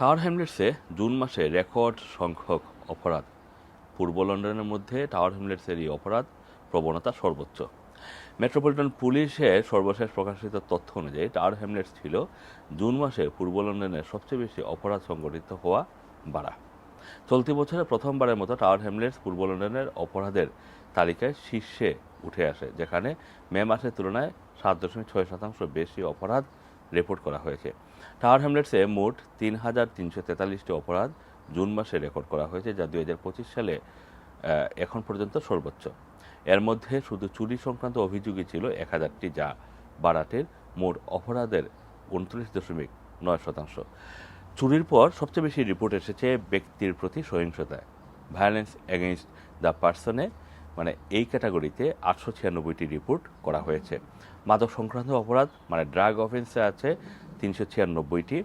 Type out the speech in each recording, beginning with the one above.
Tower হ্যামলেটসে June মাসে record সংখ্যক অপরাধ। পূর্ব লন্ডনের মধ্যে টাওয়ার হ্যামলেটসের এই অপরাধ, প্রবণতা সর্বোচ্চ। মেট্রোপলিটন পুলিশের সর্বশেষ প্রকাশিত তথ্য অনুযায়ী টাওয়ার হ্যামলেটস ছিল জুন মাসে পূর্ব লন্ডনের সবচেয়ে বেশি অপরাধ সংঘটিত হওয়া বাড়া। চলতি বছরে প্রথমবারের মতো টাওয়ার হ্যামলেটস পূর্ব লন্ডনের অপরাধের তালিকায় শীর্ষে উঠে আসে, যেখানে মে মাসের তুলনায় সাত দশমিক ছয় শতাংশ বেশি অপরাধ রিপোর্ট করা হয়েছে। টাওয়ার হ্যামলেটসে মোট তিন হাজার তিনশো তেতাল্লিশটি অপরাধ জুন মাসে রেকর্ড করা হয়েছে, যা দুই হাজার পঁচিশ সালে এখন পর্যন্ত সর্বোচ্চ। এর মধ্যে শুধু চুরি সংক্রান্ত অভিযোগই ছিল এক হাজারটি যা বারাটের মোট অপরাধের উনত্রিশ দশমিক নয় শতাংশ। চুরির পর সবচেয়ে বেশি রিপোর্ট এসেছে ব্যক্তির প্রতি সহিংসতায়। ভায়োলেন্স এগেনস্ট দ্য পার্সনে মানে এই ক্যাটাগরিতে আটশো ছিয়ানব্বইটি রিপোর্ট করা হয়েছে। মাদক সংক্রান্ত অপরাধ মানে ড্রাগ অফেন্সে আছে তিনশো ছিয়ানব্বইটি।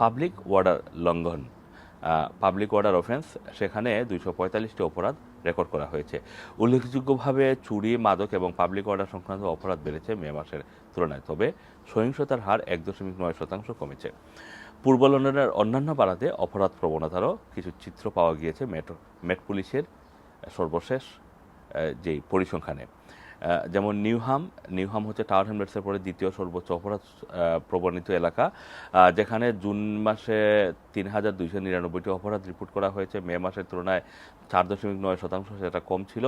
পাবলিক ওয়ার্ডার লঙ্ঘন পাবলিক ওয়ার্ডার অফেন্স, সেখানে দুইশো পঁয়তাল্লিশটি অপরাধ রেকর্ড করা হয়েছে। উল্লেখযোগ্যভাবে চুরি, মাদক এবং পাবলিক অর্ডার সংক্রান্ত অপরাধ বেড়েছে মে মাসের তুলনায়, তবে সহিংসতার হার এক দশমিক নয় শতাংশ কমেছে। পূর্ব লন্ডনের অন্যান্য পাড়াতে অপরাধ প্রবণতারও কিছু চিত্র পাওয়া গিয়েছে। মেট মেট পুলিশের সর্বশেষ যেই পরিসংখ্যানে। যেমন নিউহাম নিউহাম হচ্ছে টাওয়ার হ্যামলেটসের পরে দ্বিতীয় সর্বোচ্চ অপরাধ প্রবণিত এলাকা যেখানে জুন মাসে তিন হাজার দুইশো নিরানব্বইটি অপরাধ রিপোর্ট করা হয়েছে। মে মাসের তুলনায় চার দশমিক নয় শতাংশ সেটা কম ছিল।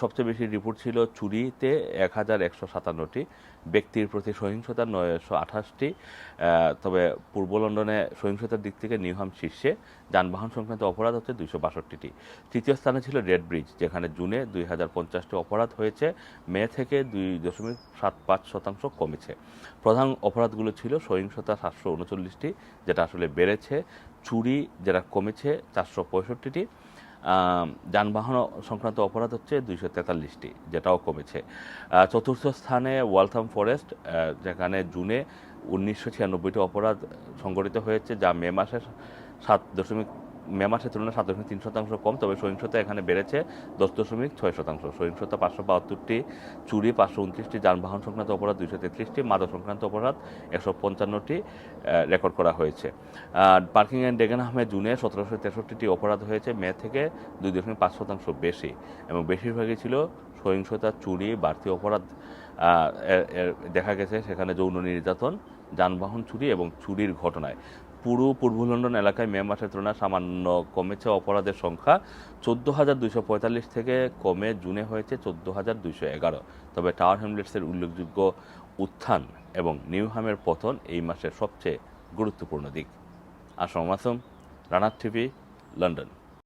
সবচেয়ে বেশি রিপোর্ট ছিল চুরিতে এক হাজার একশো সাতান্নটি, ব্যক্তির প্রতি সহিংসতা নয়শো আঠাশটি তবে পূর্ব লন্ডনে সহিংসতার দিক থেকে নিউহাম শীর্ষে। যানবাহন সংক্রান্ত অপরাধ হচ্ছে দুইশো বাষট্টিটি। তৃতীয় স্থানে ছিল রেড ব্রিজ, যেখানে জুনে দুই হাজার পঞ্চাশটি অপরাধ হয়েছে। মে থেকে দুই দশমিক সাত পাঁচ শতাংশ কমেছে। প্রধান অপরাধগুলো ছিল সহিংসতা সাতশো উনচল্লিশটি, যেটা আসলে বেড়েছে। চুরি যেটা কমেছে চারশো পঁয়ষট্টিটি। যানবাহন সংক্রান্ত অপরাধ হচ্ছে দুইশো তেতাল্লিশটি, যেটাও কমেছে। চতুর্থ স্থানে ওয়ালথাম ফরেস্ট যেখানে জুনে উনিশশো ছিয়ানব্বইটি অপরাধ সংঘটিত হয়েছে, যা মে মাসে সাত দশমিক মে মাসের তুলনায় সাত দশমিক তিন শতাংশ কম, তবে সহিংসতা এখানে বেড়েছে দশ দশমিক ছয় শতাংশ। সহিংসতা পাঁচশো বাহাত্তরটি, চুরি পাঁচশো উনত্রিশটি, যানবাহন সংক্রান্ত অপরাধ দুইশো তেত্রিশটি, মাদক সংক্রান্ত অপরাধ একশো পঞ্চান্নটি রেকর্ড করা হয়েছে। পার্কিং অ্যান্ড ডেগেনহামে জুনে সতেরোশো তেষট্টিটি অপরাধ হয়েছে, মে থেকে দুই দশমিক পাঁচ শতাংশ বেশি এবং বেশিরভাগই ছিল সহিংসতা, চুরি, বাড়তি অপরাধ। দেখা গেছে সেখানে যৌন নির্যাতন, যানবাহন চুরি এবং চুরির ঘটনায়। পুরো পূর্ব লন্ডন এলাকায় মে মাসের তুলনায় সামান্য কমেছে। অপরাধের সংখ্যা চোদ্দ হাজার দুইশো পঁয়তাল্লিশ থেকে কমে জুনে হয়েছে চোদ্দ হাজার দুইশো এগারো। তবে টাওয়ার হ্যামলেটসের উল্লেখযোগ্য উত্থান এবং নিউহামের পতন এই মাসের সবচেয়ে গুরুত্বপূর্ণ দিক। আসম আসম রানার টিভি, লন্ডন।